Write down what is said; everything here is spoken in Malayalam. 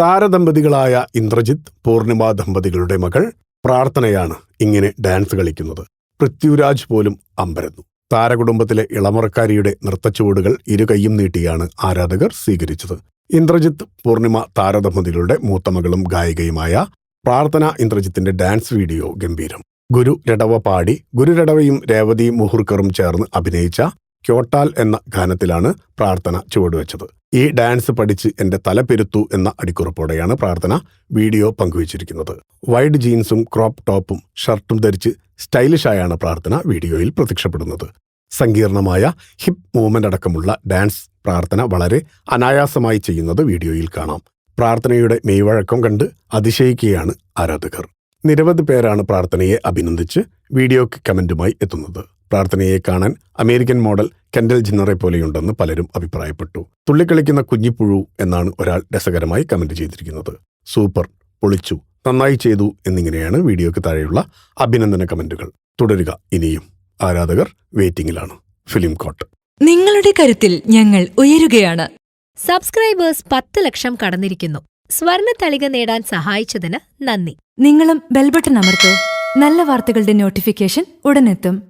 താരദമ്പതികളായ ഇന്ദ്രജിത്ത് പൂർണിമ ദമ്പതികളുടെ മകൾ പ്രാർത്ഥനയാണ് ഇങ്ങനെ ഡാൻസ് കളിക്കുന്നത്. പൃഥ്വിരാജ് പോലും അമ്പരന്നു. താരകുടുംബത്തിലെ ഇളമുറക്കാരിയുടെ നൃത്തച്ചുവടുകൾ ഇരു കൈയും നീട്ടിയാണ് ആരാധകർ സ്വീകരിച്ചത്. ഇന്ദ്രജിത്ത് പൂർണിമ താരദമ്പതികളുടെ മൂത്തമകളും ഗായികയുമായ പ്രാർത്ഥന ഇന്ദ്രജിത്തിന്റെ ഡാൻസ് വീഡിയോ ഗംഭീരം. ഗുരു രടവ പാടി ഗുരു രടവയും രേവതി മുഹുർക്കറും ചേർന്ന് അഭിനയിച്ച ക്യോട്ടാൽ എന്ന ഗാനത്തിലാണ് പ്രാർത്ഥന ചുവടുവെച്ചത് ഈ ഡാൻസ് പഠിച്ച് എന്റെ തല പെരുത്തു എന്ന അടിക്കുറിപ്പോടെയാണ് പ്രാർത്ഥന വീഡിയോ പങ്കുവച്ചിരിക്കുന്നത്. വൈഡ് ജീൻസും ക്രോപ്പ് ടോപ്പും ഷർട്ടും ധരിച്ച് സ്റ്റൈലിഷായാണ് പ്രാർത്ഥന വീഡിയോയിൽ പ്രത്യക്ഷപ്പെടുന്നത്. സങ്കീർണമായ ഹിപ്പ് മൂവ്മെന്റ് അടക്കമുള്ള ഡാൻസ് പ്രാർത്ഥന വളരെ അനായാസമായി ചെയ്യുന്നത് വീഡിയോയിൽ കാണാം. പ്രാർത്ഥനയുടെ മെയ്വഴക്കം കണ്ട് അതിശയിക്കുകയാണ് ആരാധകർ. നിരവധി പേരാണ് പ്രാർത്ഥനയെ അഭിനന്ദിച്ച് വീഡിയോക്ക് കമന്റുമായി എത്തുന്നത്. പ്രാർത്ഥനയെ കാണാൻ അമേരിക്കൻ മോഡൽ കെൻഡൽ ജിന്നറെ പോലെയുണ്ടെന്ന് പലരും അഭിപ്രായപ്പെട്ടു. തുള്ളിക്കളിക്കുന്ന കുഞ്ഞിപ്പുഴു എന്നാണ് ഒരാൾ രസകരമായി കമന്റ് ചെയ്തിരിക്കുന്നത്. സൂപ്പർ പൊളിച്ചു നന്നായി ചെയ്തു എന്നിങ്ങനെയാണ് വീഡിയോയ്ക്ക് താഴെയുള്ള അഭിനന്ദന കമന്റുകൾ. തുടരുക ഇനിയും. ആരാധകർ വെയിറ്റിംഗിലാണ്. ഫിലിം കോട്ട്. നിങ്ങളുടെ കരുത്തിൽ ഞങ്ങൾ ഉയരുകയാണ്. സബ്സ്ക്രൈബേഴ്സ് പത്ത് ലക്ഷം കടന്നിരിക്കുന്നു. സ്വർണ തളിക നേടാൻ സഹായിച്ചതിന് നന്ദി. നിങ്ങളും ബെൽബട്ടൺ അമർത്തോ. നല്ല വാർത്തകളുടെ നോട്ടിഫിക്കേഷൻ ഉടനെത്തും.